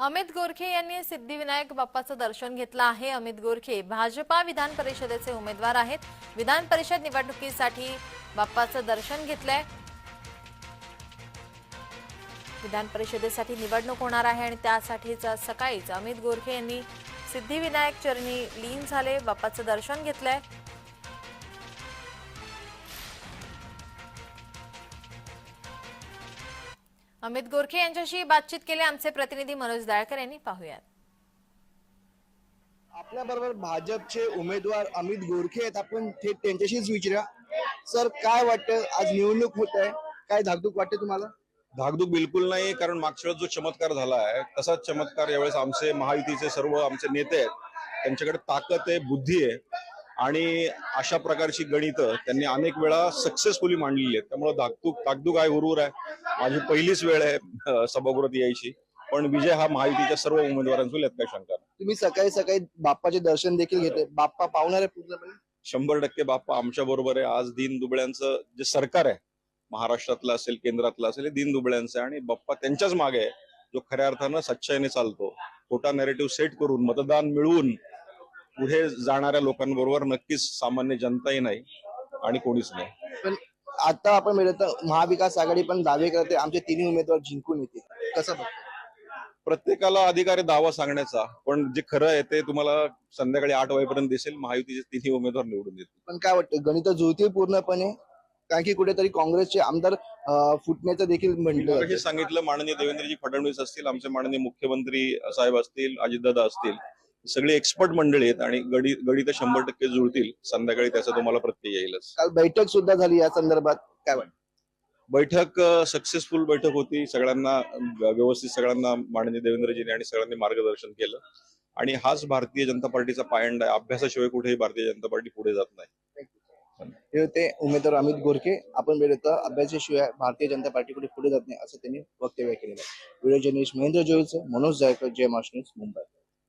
अमित गोरखे यांनी सिद्धिविनायक बाप्पाचं दर्शन घेतलं आहे. अमित गोरखे भाजपा विधान परिषदेचे उमेदवार आहेत. विधान परिषद निवडणुकीसाठी बाप्पाचं दर्शन घेतलंय. विधान परिषदेसाठी निवडणूक होणार आहे आणि त्यासाठीच सकाळीच अमित गोरखे यांनी सिद्धिविनायक चरणी लीन झाले. बाप्पाचं दर्शन घेतलंय. अमित गोरखे यांच्याशी बातचीत केली आमचे प्रतिनिधी मनोज दाळकर यांनी. पाहूयात. आपल्या बरोबर भाजपचे उमेदवार अमित गोरखे आहेत. आपण थेट त्यांच्याशीच विचारा सर काय वाटतं? आज निवडणूक होत आहे. काय धाकधूक वाटते तुम्हाला? धाकधूक बिलकुल नाही कारण मागच्या वेळेस जो चमत्कार झाला आहे तसाच चमत्कार यावेळेस आमचे महायुतीचे सर्व आमचे नेते आहेत. त्यांच्याकडे ताकद आहे बुद्धी आहे आणि अशा प्रकारची गणितं त्यांनी अनेक वेळा सक्सेसफुली मांडलेली आहेत. त्यामुळे धाकधूक धाकधूक आहे हुरूर आहे. माझी पहिलीच वेळ आहे सभागृहात यायची. पण विजय हा महायुतीच्या सर्व उमेदवारांचा यात काही शंका नाही. तुम्ही सकाळी सकाळी बाप्पाचे दर्शन देखील घेते बाप्पा पावणार आहे पूर्णपणे शंभर टक्के बाप्पा आमच्या बरोबर आहे. आज दीन दुबळ्यांचं जे सरकार आहे महाराष्ट्रातलं असेल केंद्रातलं असेल हे दीन दुबळ्यांचं आहे आणि बाप्पा त्यांच्याच मागे आहे जो खऱ्या अर्थानं सच्चाईने चालतो. खोटा नेरेटिव्ह सेट करून मतदान मिळवून पुढे जाणाऱ्या लोकांबरोबर नक्कीच सामान्य जनताही नाही आणि कोणीच नाही. पण आता आपण मिळत महाविकास आघाडी पण दावे करते. आमचे तिन्ही उमेदवार जिंकून येतील. कसं? प्रत्येकाला अधिकार दावा सांगण्याचा पण जे खरं आहे ते तुम्हाला संध्याकाळी आठ वाजेपर्यंत दिसेल. महायुतीचे तिन्ही उमेदवार निवडून येतील पण काय वाटतं? गणित जुळतील पूर्णपणे. कारण की कुठेतरी काँग्रेसचे आमदार फुटण्याचं देखील म्हटलं. सांगितलं माननीय देवेंद्रजी फडणवीस असतील आमचे माननीय मुख्यमंत्री साहेब असतील अजितदादा असतील. सगळे एक्सपर्ट मंडळी आहेत आणि गडी गडी तर शंभर टक्के जुळतील. संध्याकाळी त्याचा तुम्हाला प्रत्यय येईलच. काल बैठक सुद्धा झाली या संदर्भात. काय वाटतं? बैठक सक्सेसफुल बैठक होती. सगळ्यांना व्यवस्थित सगळ्यांना माननीय देवेंद्रजींनी आणि सगळ्यांनी मार्गदर्शन केलं. आणि हाच भारतीय जनता पार्टीचा पायंडा आहे. अभ्यासाशिवाय कुठेही भारतीय जनता पार्टी पुढे जात नाही. हे होते उमेदवार अमित गोरखे. आपण वेळ होता अभ्यासाशिवाय भारतीय जनता पार्टीकडे पुढे जात नाही असं त्यांनी वक्तव्य केलेलं आहे. व्हिडिओ जर्नलिस्ट महेंद्र जोईचं मनोज जायकर जय न्यूज मुंबई.